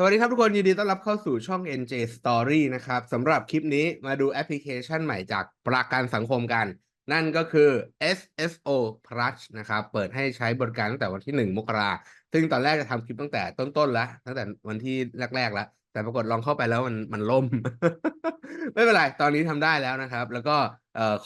สวัสดีครับทุกคนยินดีต้อนรับเข้าสู่ช่อง NJ Story นะครับสำหรับคลิปนี้มาดูแอปพลิเคชันใหม่จากประกันสังคมกัน นั่นก็คือ SSO Plus นะครับ เปิดให้ใช้บริการตั้งแต่วันที่ 1 มกราซึ่งตอนแรกจะทำคลิปตั้งแต่ต้นๆแล้วตั้งแต่วันที่แรกๆแล้ว แต่ปรากฏลองเข้าไปแล้วมันมันล่ม ไม่เป็นไร ตอนนี้ทำได้แล้วนะครับ แล้วก็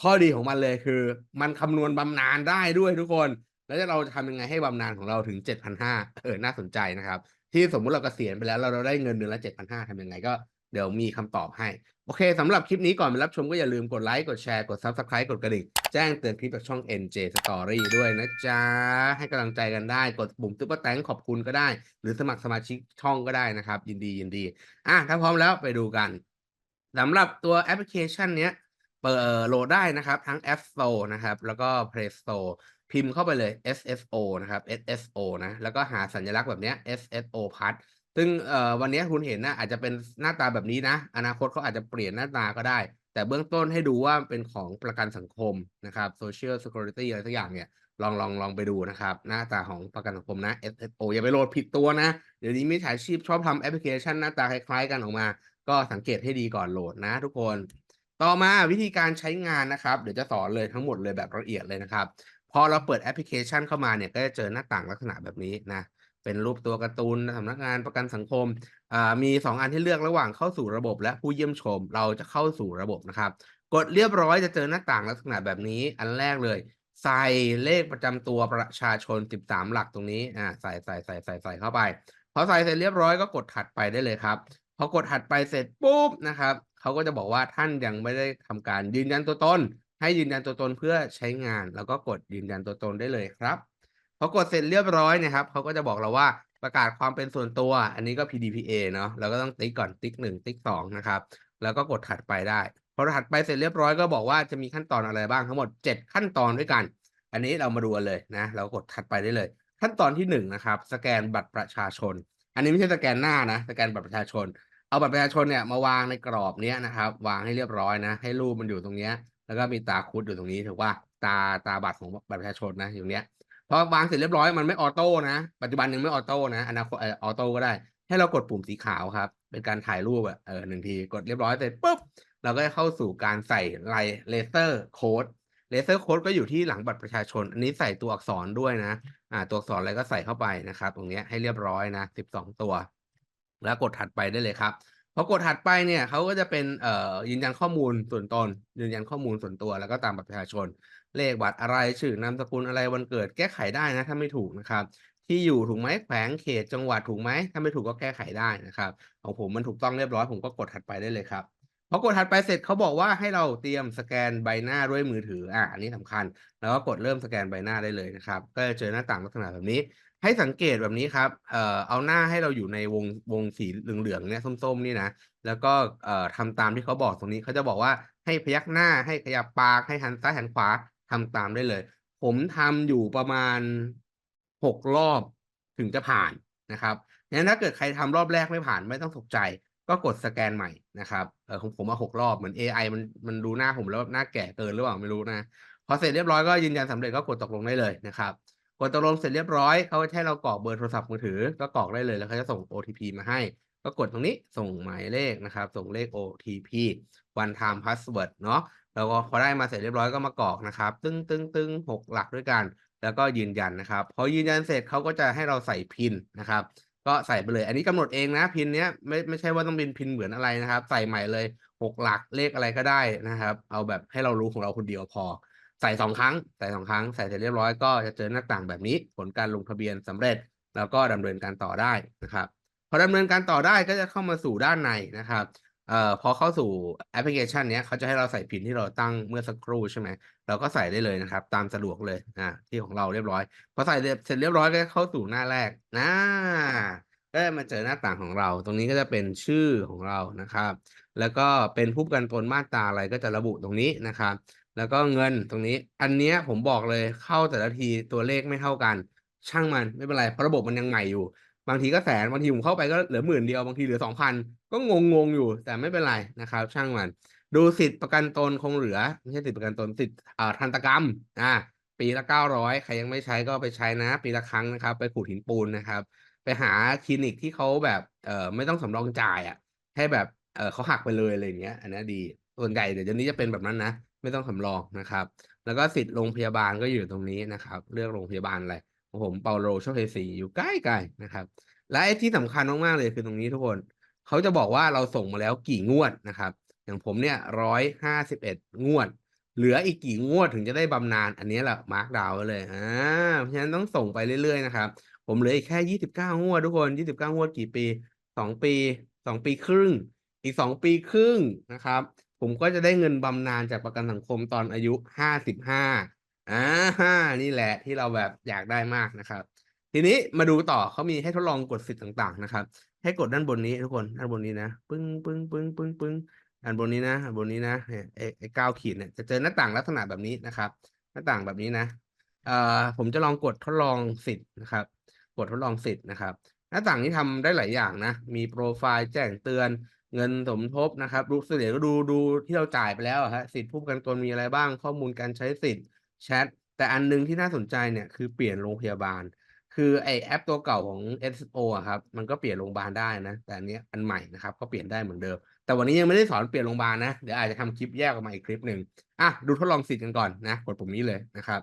ข้อดีของมันเลยคือ มันคำนวณบำนาญได้ด้วยทุกคน แล้วเราจะทำยังไงให้บำนาญของเราถึง 7,500เออน่าสนใจนะครับ ที่สมมุติเรากเกษียณไปแล้ว เราเราได้เงินเดือนละ7,500ทำยังไงก็เดี๋ยวมีคำตอบให้ โอเคสำหรับคลิปนี้ก่อนไปรับชมก็อย่าลืมกดไลค์ กดแชร์ กด Subscribe กดกระดิ่งแจ้งเตือนคลิปจากช่อง NJ Story ด้วยนะจ๊ะ ให้กำลังใจกันได้ กดปุ่มซุปเปอร์แตงขอบคุณก็ได้ หรือสมัครสมาชิกช่องก็ได้นะครับ ยินดียินดี อะ ถ้าพร้อมแล้วไปดูกันสำหรับตัวแอปพลิเคชันเนี้ยเปิดโหลดได้นะครับ ทั้ง App Store นะครับ แล้วก็ Play Store พิมพ์เข้าไปเลย SSO นะครับ SSO นะ แล้วก็หาสัญลักษณ์แบบนี้ SSO Plus ซึ่งวันนี้คุณเห็นนะอาจจะเป็นหน้าตาแบบนี้นะ อนาคตเขาอาจจะเปลี่ยนหน้าตาก็ได้ แต่เบื้องต้นให้ดูว่าเป็นของประกันสังคมนะครับ Social Security อะไรสักอย่างเนี่ยลองลองลองไปดูนะครับ หน้าตาของประกันสังคมนะ SSO อย่าไปโหลดผิดตัวนะ เดี๋ยวนี้มิจฉาชีพชอบทำแอปพลิเคชันหน้าตาคล้ายๆกันออกมา ก็สังเกตให้ดีก่อนโหลดนะ ทุกคน ต่อมาวิธีการใช้งานนะครับ เดี๋ยวจะสอนเลยทั้งหมดเลยแบบละเอียดเลยนะครับ พอเราเปิดแอปพลิเคชันเข้ามาเนี่ยก็จะเจอหน้าต่างลักษณะแบบนี้นะเป็นรูปตัวการ์ตูนสำนักงานประกันสังคมมี 2 อันที่เลือกระหว่างเข้าสู่ระบบ และผู้เยี่ยมชม เราจะเข้าสู่ระบบนะครับ กดเรียบร้อยจะเจอหน้าต่างลักษณะแบบนี้อันแรกเลย ใส่เลขประจำตัวประชาชน 13 หลักตรงนี้อ่าใส่ใส่ใส่ใส่ใส่เข้าไปพอใส่เสร็จเรียบร้อยก็กดถัดไปได้เลยครับพอกดถัดไปเสร็จปุ๊บนะครับเขาก็จะบอกว่าท่านยังไม่ได้ทำการยืนยันตัวตน ให้ยืนยันตัวตนเพื่อใช้งาน แล้วก็กดยืนยันตัวตนได้เลยครับพอกดเสร็จเรียบร้อยนะครับเขาก็จะบอกเราว่าประกาศความเป็นส่วนตัว อันนี้ก็ PDPA เนาะเราก็ต้องติ๊กก่อนติ๊กหนึ่งติ๊กสองนะครับ แล้วก็กดถัดไปได้พอถัดไปเสร็จเรียบร้อยก็บอกว่าจะมีขั้นตอนอะไรบ้างทั้งหมด 7 ขั้นตอนด้วยกัน อันนี้เรามาดูเลยนะเรากดถัดไปได้เลย ขั้นตอนที่1นงนะครับสแกนบัตรประชาชน อันนี้ไม่ใช่สแกนหน้านะสแกนบัตรประชาชน เอาบัตรประชาชนเนี่ยมาวางในกรอบเนี้ยนะครับ วางให้เรียบร้อยนะ ให้รูปมันอยู่ตรงเนี้ย แล้วก็มีตาคุดอยู่ตรงนี้ถูกป่ะตาตาบัตรของบัตรประชาชนนะอยู่เนี้ยพอวางเสร็จเรียบร้อยมันไม่ออโต้นะปัจจุบันยังไม่ออโต้นะอนาคตเออออโต้ก็ได้ ให้เรากดปุ่มสีขาวครับ เป็นการถ่ายรูปอะเออหนึ่งทีกดเรียบร้อยเสร็จปุ๊บเราก็เข้าสู่การใส่ลายเลเซอร์โค้ดเลเซอร์โค้ดก็อยู่ที่หลังบัตรประชาชน อันนี้ใส่ตัวอักษรด้วยนะ อ่า ตัวอักษรอะไรก็ใส่เข้าไปนะครับ ตรงเนี้ยให้เรียบร้อยนะสิบสองตัว แล้วกดถัดไปได้เลยครับ พอกดถัดไปเนี่ยเขาก็จะเป็นเอ่อยืนยันข้อมูลส่วนตนยืนยันข้อมูลส่วนตัวแล้วก็ตามบัตรประชาชน เลขบัตรอะไรชื่อนามสกุลอะไรวันเกิดแก้ไขได้นะ ถ้าไม่ถูกนะครับ ที่อยู่ถูกไหมแขวงเขตจังหวัดถูกไหมถ้าไม่ถูกก็แก้ไขได้นะครับของผมมันถูกต้องเรียบร้อยผมก็กดถัดไปได้เลยครับพอกดถัดไปเสร็จเขาบอกว่าให้เราเตรียมสแกนใบหน้าด้วยมือถืออะอันนี้สำคัญ แล้วก็กดเริ่มสแกนใบหน้าได้เลยนะครับ ก็จะเจอหน้าต่างลักษณะแบบนี้ ให้สังเกตแบบนี้ครับ เอ่อ เอาหน้าให้เราอยู่ในวงวงสีเหลืองๆเนี่ยส้มๆนี่นะ แล้วก็เอ่อทำตามที่เขาบอกตรงนี้เขาจะบอกว่าให้พยักหน้าให้ขยับปากให้หันซ้ายหันขวาทำตามได้เลย ผมทำอยู่ประมาณหกรอบถึงจะผ่านนะครับงั้นถ้าเกิดใครทำรอบแรกไม่ผ่านไม่ต้องตกใจ ก็กดสแกนใหม่นะครับเออของผมมาหกรอบเหมือน AI มันมันดูหน้าผมแล้วหน้าแก่เกินหรือเปล่าไม่รู้นะพอเสร็จเรียบร้อยก็ยืนยันสำเร็จก็กดตกลงได้เลยนะครับ ดตกลงเสร็จเรียบร้อยเขาให้เรากรอกเบอร์โทรศัพท์มือถือ ก็กรอกได้เลยแล้วเขาจะส่ง OTP มาให้ ก็กดตรงนี้ส่งหมายเลขนะครับ ส่งเลข OTP one time password เนาะแล้วก็พอได้มาเสร็จเรียบร้อยก็มากรอกนะครับ ตึ้งตึ้งตึ้งหกหลักด้วยกัน แล้วก็ยืนยันนะครับ พอยืนยันเสร็จเขาก็จะให้เราใส่พินนะครับ ก็ใส่ไปเลย อันนี้กำหนดเองนะพินเนี้ยไม่ไม่ใช่ว่าต้องเป็นพินเหมือนอะไรนะครับ ใส่ใหม่เลยหกหลักเลขอะไรก็ได้นะครับ เอาแบบให้เรารู้ของเราคนเดียวพอ ใส่สองครั้ง ใส่สองครั้ง ใส่เสร็จเรียบร้อยก็จะเจอหน้าต่างแบบนี้ ผลการลงทะเบียนสำเร็จ แล้วก็ดำเนินการต่อได้นะครับ พอดำเนินการต่อได้ก็จะเข้ามาสู่ด้านในนะครับเอ่อพอเข้าสู่แอปพลิเคชันเนี้ยเขาจะให้เราใส่พินที่เราตั้งเมื่อสักครู่ใช่ไหมเราก็ใส่ได้เลยนะครับ ตามสะดวกเลยอ่าที่ของเราเรียบร้อย พอใส่เสร็จเรียบร้อยก็เข้าสู่หน้าแรกนะก็มาเจอหน้าต่างของเรา ตรงนี้ก็จะเป็นชื่อของเรานะครับ แล้วก็เป็นผู้กันตนมาตราอะไรก็จะระบุตรงนี้นะครับ แล้วก็เงินตรงนี้ อันเนี้ยผมบอกเลยเข้าแต่ละทีตัวเลขไม่เท่ากัน ช่างมันไม่เป็นไรเพราะระบบมันยังใหม่อยู่ บางทีก็แสนบางทีผมเข้าไปก็เหลือหมื่นเดียวบางทีเหลือสองพันก็งงงๆอยู่ แต่ไม่เป็นไรนะครับ ช่างมัน ดูสิทธิประกันตนคงเหลือไม่ใช่สิทธิประกันตนสิทธิอ่าทันตกรรมอ่าปีละเก้าร้อยใครยังไม่ใช้ก็ไปใช้นะ ปีละครั้งนะครับ ไปขูดหินปูนนะครับ ไปหาคลินิกที่เขาแบบเอ่อไม่ต้องสำรองจ่ายอะให้แบบเออเขาหักไปเลยอะไรเงี้ย อันนี้ดีส่วนใหญ่เดี๋ยวนี้จะเป็นแบบนั้นนะ ไม่ต้องสำรองนะครับ แล้วก็สิทธิ์โรงพยาบาลก็อยู่ตรงนี้นะครับ เลือกโรงพยาบาลอะไรของผมเปาโลโชเฮซีอยู่ใกล้ๆนะครับ และไอ้ที่สำคัญมากๆเลยคือตรงนี้ทุกคนเขาจะบอกว่าเราส่งมาแล้วกี่งวดนะครับ อย่างผมเนี่ยร้อยห้าสิบเอ็ดงวด เหลืออีกกี่งวดถึงจะได้บำนาญอันนี้แหละมาร์กดาวเลยอ่าเพราะฉะนั้นต้องส่งไปเรื่อยๆนะครับ ผมเหลืออีกแค่ยี่สิบเก้างวดทุกคนยี่สิบเก้างวดกี่ปีสองปีสองปีครึ่ง อีกสองปีครึ่งนะครับ ผมก็จะได้เงินบำนาญจากประกันสังคมตอนอายุห้าสิบห้าอ่านี่แหละที่เราแบบอยากได้มากนะครับ ทีนี้มาดูต่อเขามีให้ทดลองกดสิทธิ์ต่างๆนะครับ ให้กดด้านบนนี้ทุกคนด้านบนนี้นะปึ้งปึ้งปึ้งปึ้งปึ้งด้านบนนี้นะด้านบนนี้นะเนี่ยไอ้ไอ้เก้าขีดเนี่ยจะเจอหน้าต่างลักษณะแบบนี้นะครับ หน้าต่างแบบนี้นะเอ่อผมจะลองกดทดลองสิทธิ์นะครับ กดทดลองสิทธิ์นะครับ หน้าต่างนี้ทำได้หลายอย่างนะ มีโปรไฟล์แจ้งเตือน เงินสมทบนะครับรูปเสลียก็ดูดูที่เราจ่ายไปแล้วฮะสิทธิผู้ประกันตนมีอะไรบ้าง ข้อมูลการใช้สิทธิ์แชทแต่อันหนึงที่น่าสนใจเนี่ยคือเปลี่ยนโรงพยาบาล คือไอแอปตัวเก่าของ SO อะครับมันก็เปลี่ยนโรงพยาบาลได้นะ แต่อันนี้อันใหม่นะครับก็เปลี่ยนได้เหมือนเดิม แต่วันนี้ยังไม่ได้สอนเปลี่ยนโรงพยาบาลนะเดี๋ยวอาจจะทำคลิปแยกออกมาอีกคลิปหนึ่งอะดูทดลองสิทธิ์กันก่อนนะกดปุ่มนี้เลยนะครับ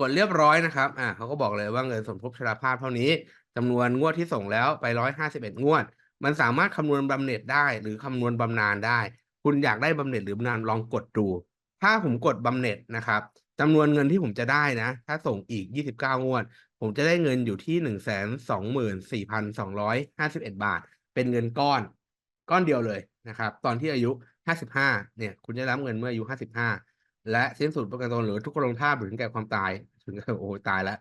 กดเรียบร้อยนะครับอ่าเขาก็บอกเลยว่าเงินสมทบชราภาพเท่านี้จำนวนงวดที่ส่งแล้วไปร้อยห้าสิบเอ็ดงวด มันสามารถคำนวณบำเหน็จได้หรือคำนวณบำนาญได้ คุณอยากได้บำเหน็จหรือบำนาญลองกดดู ถ้าผมกดบำเหน็จนะครับจำนวนเงินที่ผมจะได้นะ ถ้าส่งอีกยี่สิบเก้างวด ผมจะได้เงินอยู่ที่หนึ่งแสนสองหมื่นสี่พันสองร้อยห้าสิบเอ็ดบาท เป็นเงินก้อน ก้อนเดียวเลยนะครับ ตอนที่อายุห้าสิบห้าเนี่ย คุณจะรับเงินเมื่ออายุห้าสิบห้าและสิ้นสุดประกันตนหรือทุกกรลงท่าบหรือถึงแก่ความตาย ถึงโอ้ตายแล้ว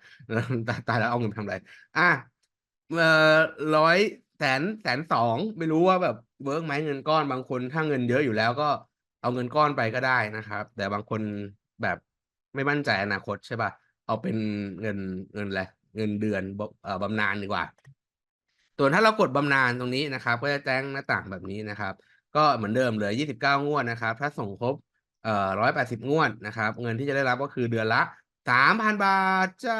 ตายแล้วเอาเงินทำอะไร อะเอ่อร้อย แสนแสนสองไม่รู้ว่าแบบเวิร์กไหมเงินก้อนบางคนถ้าเงินเยอะอยู่แล้วก็เอาเงินก้อนไปก็ได้นะครับ แต่บางคนแบบไม่มั่นใจอนาคตใช่ป่ะเอาเป็นเงินเงินอะไรเงินเดือนบเอ่อบำนาญดีกว่าส่วนถ้าเรากดบำนาญตรงนี้นะครับ ก็จะแจ้งหน้าต่างแบบนี้นะครับ ก็เหมือนเดิมเหลือ 29 งวดนะครับ ถ้าส่งครบเอ่อ180 งวดนะครับ เงินที่จะได้รับก็คือเดือนละ 3,000 บาทจ้า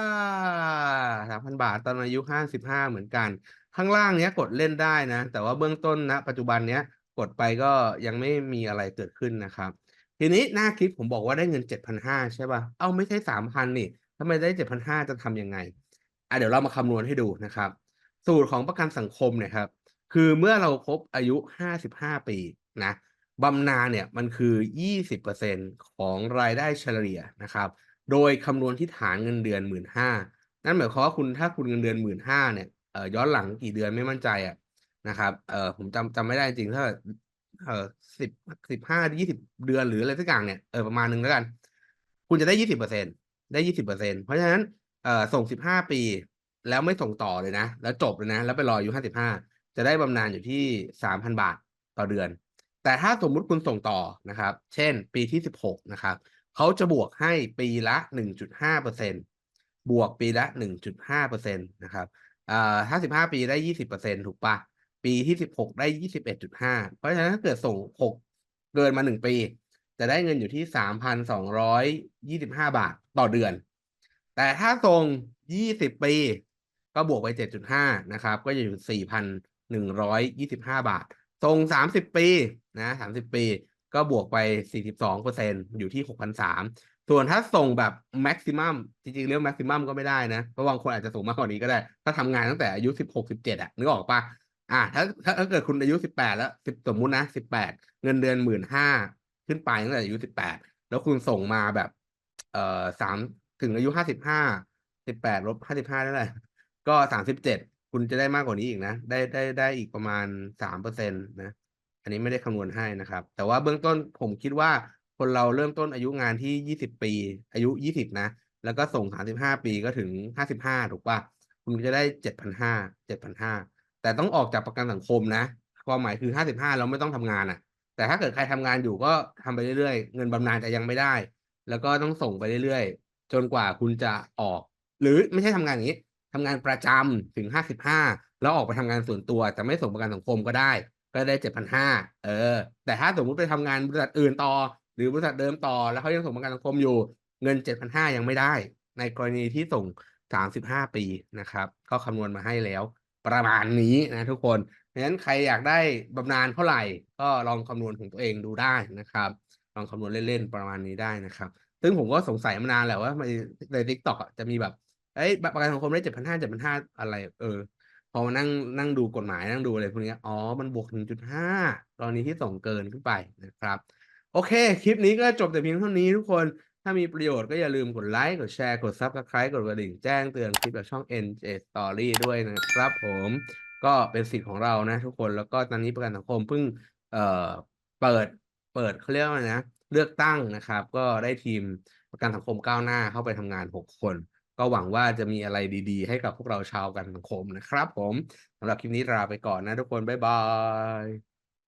3,000 บาทตอนอายุ 55 เหมือนกัน ข้างล่างเนี้ยกดเล่นได้นะ แต่ว่าเบื้องต้นณปัจจุบันเนี้ยกดไปก็ยังไม่มีอะไรเกิดขึ้นนะครับ ทีนี้หน้าคลิปผมบอกว่าได้เงิน 7,500 ใช่ป่ะ เอ้าไม่ใช่ 3,000 นี่ทำไมได้ 7,500 จะทำยังไง อะเดี๋ยวเรามาคำนวณให้ดูนะครับ สูตรของประกันสังคมเนี่ยครับ คือเมื่อเราครบอายุ 55 ปีนะบำนาญเนี่ยมันคือ 20%ของรายได้เฉลี่ยนะครับ โดยคำนวณที่ฐานเงินเดือน 15,000นั่นหมายความว่าคุณถ้าคุณเงินเดือน 15,000เนี่ย เอ่อย้อนหลังกี่เดือนไม่มั่นใจอะนะครับเอ่อผมจำจำไม่ได้จริงถ้าเอ่อสิบสิบห้ายี่สิบเดือนหรืออะไรสักอย่างเนี่ยเออประมาณหนึ่งแล้วกัน คุณจะได้ยี่สิบเปอร์เซ็นได้ยี่สิบเปอร์เซ็นเพราะฉะนั้นเอ่อส่งสิบห้าปี แล้วไม่ส่งต่อเลยนะ แล้วจบเลยนะ แล้วไปรออายุห้าสิบห้าจะได้บำนาญอยู่ที่สามพันบาทต่อเดือน แต่ถ้าสมมุติคุณส่งต่อนะครับ เช่น ปีที่สิบหกนะครับเขาจะบวกให้ปีละหนึ่งจุดห้าเปอร์เซ็นบวกปีละหนึ่งจุดห้าเปอร์เซ็นตนะครับ อ่าถ้าสิบห้าปีได้ยี่สิบเปอร์เซ็นถูกปะปีที่สิบหกได้ยี่สิบเอ็ดจุดห้าเพราะฉะนั้นถ้าเกิดส่งหกเกินมาหนึ่งปี จะได้เงินอยู่ที่สามพันสองร้อยยี่สิบห้าบาทต่อเดือน แต่ถ้าส่งยี่สิบปี ก็บวกไปเจ็ดจุดห้านะครับ ก็จะอยู่สี่พันหนึ่งร้อยยี่สิบห้าบาทส่งสามสิบปีนะสามสิบปี ก็บวกไปสี่สิบสองเปอร์เซ็นอยู่ที่หกพันสาม ส่วนถ้าส่งแบบแม็กซิมัมจริงๆ เรื่องแม็กซิมัมก็ไม่ได้นะ เพราะบางคนอาจจะส่งมากกว่านี้ก็ได้ ถ้าทำงานตั้งแต่อายุสิบหกสิบเจ็ดอะนึกออกปะอ่าถ้าถ้าถ้าเกิดคุณอายุสิบแปดแล้วสิบสมมุตินะสิบแปดเงินเดือนหมื่นห้าขึ้นไปตั้งแต่อายุสิบแปดแล้วคุณส่งมาแบบ เอ่อสามถึงอายุห้าสิบห้าสิบแปดลบห้าสิบห้าได้เลยก็สามสิบเจ็ดคุณจะได้มากกว่านี้อีกนะ ได้ได้ได้อีกประมาณสามเปอร์เซ็นตนะ อันนี้ไม่ได้คำนวณให้นะครับ แต่ว่าเบื้องต้นผมคิดว่า คนเราเริ่มต้นอายุงานที่ยี่สิบปี อายุยี่สิบนะ แล้วก็ส่งสามสิบห้าปีก็ถึงห้าสิบห้าถูกปะคุณจะได้เจ็ดพันห้าเจ็ดพันห้าแต่ต้องออกจากประกันสังคมนะ ความหมายคือห้าสิบห้าเราไม่ต้องทำงานอะ แต่ถ้าเกิดใครทำงานอยู่ก็ทำไปเรื่อยๆ เงินบำนาญจะยังไม่ได้ แล้วก็ต้องส่งไปเรื่อยๆ จนกว่าคุณจะออก หรือไม่ใช่ทำงานอย่างนี้ทำงานประจำถึงห้าสิบห้าแล้วออกไปทำงานส่วนตัวแต่ไม่ส่งประกันสังคมก็ได้ ก็ได้เจ็ดพันห้าเออ แต่ถ้าสมมุติไปทำงานบริษัทอื่นต่อ หรือบริษัทเดิมต่อแล้วเขายังส่งประกันสังคมอยู่ เงินเจ็ดพันห้ายังไม่ได้ ในกรณีที่ส่ง35ปีนะครับ ก็คำนวณมาให้แล้ว ประมาณนี้นะทุกคนเพราะฉะนั้นใครอยากได้บำนาญเท่าไหร่ ก็ลองคำนวณของตัวเองดูได้นะครับ ลองคำนวณเล่นๆประมาณนี้ได้นะครับ ซึ่งผมก็สงสัยมานานแหละว่าใน TikTok อะจะมีแบบเอ้ยประกันสังคมได้7,500 7,500อะไร เออพอมานั่งนั่งดูกฎหมายนั่งดูอะไรพวกนี้อ๋อ มันบวก1.5กรณีที่ส่งเกินขึ้นไปนะครับ โอเค คลิปนี้ก็จบแต่เพียงเท่านี้ทุกคน ถ้ามีประโยชน์ก็อย่าลืมกดไลค์ กดแชร์ กด Subscribe กดกระดิ่งแจ้งเตือนคลิปจากช่อง NJ Story ด้วยนะครับผม ก็เป็นสิทธิ์ของเรานะทุกคน แล้วก็ตอนนี้ประกันสังคมเพิ่งเอ่อเปิด เปิดเขาเรียกว่าอะไรนะ เลือกตั้งนะครับ ก็ได้ทีมประกันสังคมก้าวหน้าเข้าไปทำงาน 6 คน ก็หวังว่าจะมีอะไรดีๆ ให้กับพวกเราชาวประกันสังคมนะครับ ผมสำหรับคลิปนี้ลาไปก่อนนะทุกคน บ๊ายบาย